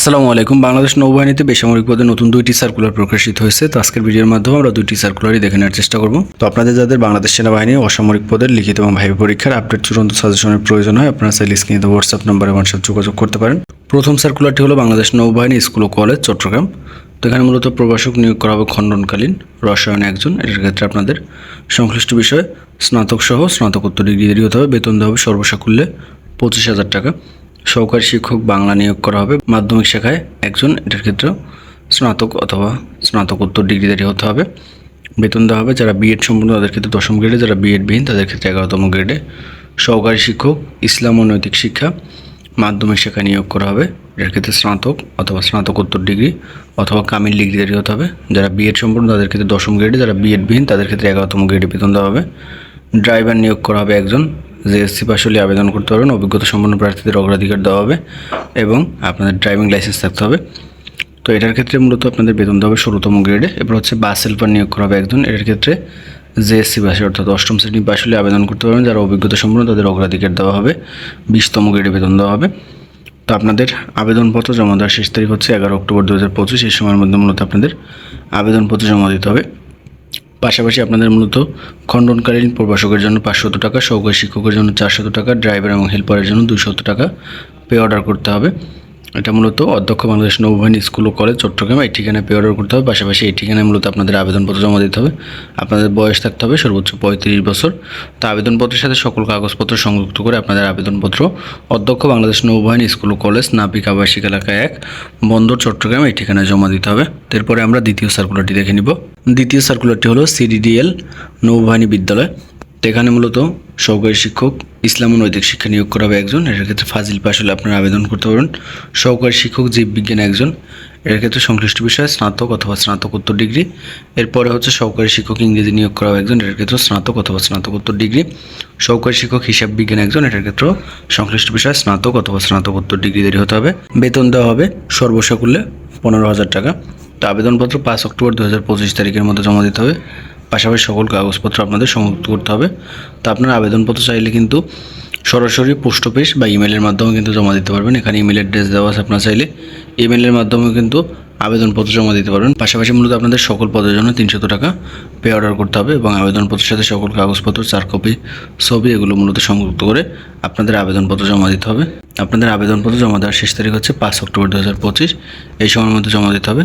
আসসালামু আলাইকুম। বাংলাদেশ নৌবাহিনীতে বেসামরিক পদে নতুন দুইটি সার্কুলার প্রকাশিত হয়েছে। তো আজকের ভিডিওর মাধ্যমে আমরা দুইটি সার্কুলারই দেখে নেওয়ার চেষ্টা করব। তো আপনাদের যাদের বাংলাদেশ সেনাবাহিনী অসামরিক পদের লিখিত এবং ভাইভা পরীক্ষার আপডেট চূড়ান্ত সাজেশনের প্রয়োজন হয়, আপনারা চাইলে স্ক্রিনে হোয়াটসঅ্যাপ নম্বরে সাথে যোগাযোগ করতে পারেন। প্রথম সার্কুলারটি হলো বাংলাদেশ নৌবাহিনী স্কুল ও কলেজ, চট্টগ্রাম। তো এখানে মূলত প্রভাষক নিয়োগ করা হবে খণ্ডনকালীন, রসায়ন একজন, এটার ক্ষেত্রে আপনাদের সংশ্লিষ্ট বিষয়ে। স্নাতক সহ স্নাতকোত্তর ডিগ্রি হতে হবে, বেতন দেওয়া হবে সর্বসাকুল্যে পঁচিশ হাজার টাকা। সহকারী শিক্ষক বাংলা নিয়োগ করা হবে। মাধ্যমিক শাখায় একজন, এটার ক্ষেত্রে স্নাতক অথবা স্নাতকোত্তর ডিগ্রিধারী হতে হবে। বেতন দেওয়া হবে যারা বিএড সম্পূর্ণ তাদের ক্ষেত্রে দশম গ্রেডে যারা বিএড বিহীন, তাদের ক্ষেত্রে এগারোতম গ্রেডে সহকারী শিক্ষক, ইসলাম ও নৈতিক শিক্ষা, মাধ্যমিক শাখায় নিয়োগ করা হবে। এটার ক্ষেত্রে স্নাতক অথবা স্নাতকোত্তর ডিগ্রি অথবা কামিল ডিগ্রিধারী হতে হবে। যারা বিএড সম্পূর্ণ তাদের ক্ষেত্রে দশম গ্রেডে যারা বিএড বিহীন, তাদের ক্ষেত্রে এগারোতম গ্রেডে বেতন দেওয়া হবে। ড্রাইভার নিয়োগ করা হবে একজন জেএসসি পাশ হলে আবেদন করতে পারবেন। অভিজ্ঞতা সম্পন্ন প্রার্থীদের অগ্রাধিকার দেওয়া হবে এবং আপনাদের ড্রাইভিং লাইসেন্স থাকতে হবে। তো এটার ক্ষেত্রে মূলত আপনাদের বেতন দেওয়া হবে ষোলোতম গ্রেডে। এরপর হচ্ছে বাস হেল্পার নিয়োগ করা হবে একজন। এটার ক্ষেত্রে জেএসসি পাশে, অর্থাৎ অষ্টম শ্রেণি পাশ হলে আবেদন করতে পারবেন। যারা অভিজ্ঞতা সম্পন্ন, তাদের অগ্রাধিকার দেওয়া হবে। বিশতম গ্রেডে বেতন দেওয়া হবে। তো আপনাদের আবেদনপত্র জমা দেওয়ার শেষ তারিখ হচ্ছে এগারো অক্টোবর দু হাজার পঁচিশ। এই সময়ের মধ্যে মূলত আপনাদের আবেদনপত্র জমা দিতে হবে। পাশাপাশি আপনাদের মূলত খণ্ডনকালীন প্রবাসকের জন্য পাঁচশত টাকা, সহকারী শিক্ষকের জন্য চারশত টাকা, ড্রাইভার এবং হেল্পারের জন্য দুশত টাকা পে অর্ডার করতে হবে। এটা মূলত অধ্যক্ষ বাংলাদেশ নৌবাহিনী স্কুল ও কলেজ, চট্টগ্রাম। এই ঠিকানায় পে অর্ডার করতে হবে। পাশাপাশি এই ঠিকানায় মূলত আপনাদের আবেদনপত্র জমা দিতে হবে। আপনাদের বয়স থাকতে হবে সর্বোচ্চ পঁয়ত্রিশ বছর। তো আবেদনপত্রের সাথে সকল কাগজপত্র সংযুক্ত করে আপনাদের আবেদনপত্র অধ্যক্ষ বাংলাদেশ নৌবাহিনী স্কুল ও কলেজ, নাবিক আবাসিক এলাকা এক, বন্দর, চট্টগ্রাম, এই ঠিকানায় জমা দিতে হবে। এরপরে আমরা দ্বিতীয় সার্কুলারটি দেখে নিব। দ্বিতীয় সার্কুলারটি হলো সিডিডিএল নৌবাহিনী বিদ্যালয়। এখানে মূলত সহকারী শিক্ষক ইসলাম ও নৈতিক শিক্ষা নিয়োগ করা হবে একজন। এটার ক্ষেত্রে ফাজিল পাশ হলে আপনারা আবেদন করতে পারবেন। সহকারী শিক্ষক জীববিজ্ঞান একজন। এর ক্ষেত্রে সংশ্লিষ্ট বিষয়ে স্নাতক অথবা স্নাতকোত্তর ডিগ্রি। এরপরে হচ্ছে সহকারী শিক্ষক, ইংরেজি নিয়োগ করা একজন। এটার ক্ষেত্রে স্নাতক অথবা স্নাতকোত্তর ডিগ্রি। সহকারী শিক্ষক, হিসাব বিজ্ঞান একজন। এটার ক্ষেত্রেও সংশ্লিষ্ট বিষয়ে স্নাতক অথবা স্নাতকোত্তর ডিগ্রি দেরি হতে হবে। বেতন দেওয়া হবে সর্বসাকুল্যে পনেরো হাজার টাকা। তো আবেদনপত্র পাঁচ অক্টোবর দু হাজার পঁচিশ তারিখের মধ্যে জমা দিতে হবে। পাশাপাশি সকল কাগজপত্র আপনাদের সংযুক্ত করতে হবে। তো আপনার আবেদনপত্র চাইলে কিন্তু সরাসরি পোস্ট অফিস বা ইমেলের মাধ্যমে কিন্তু জমা দিতে পারবেন। এখানে ইমেল অ্যাড্রেস দেওয়া আছে আপনার চাইলে। ইমেলের মাধ্যমে কিন্তু আবেদনপত্র জমা দিতে পারবেন। পাশাপাশি মূলত আপনাদের সকল পদের জন্য তিনশত টাকা পে অর্ডার করতে হবে এবং আবেদনপত্রের সাথে সকল কাগজপত্র, চার কপি, ছবি এগুলো মূলত সংযুক্ত করে আপনাদের আবেদনপত্র জমা দিতে হবে। আপনাদের আবেদনপত্র জমা দেওয়ার শেষ তারিখ হচ্ছে পাঁচ অক্টোবর দু হাজার পঁচিশ। এই সময়ের মধ্যে জমা দিতে হবে।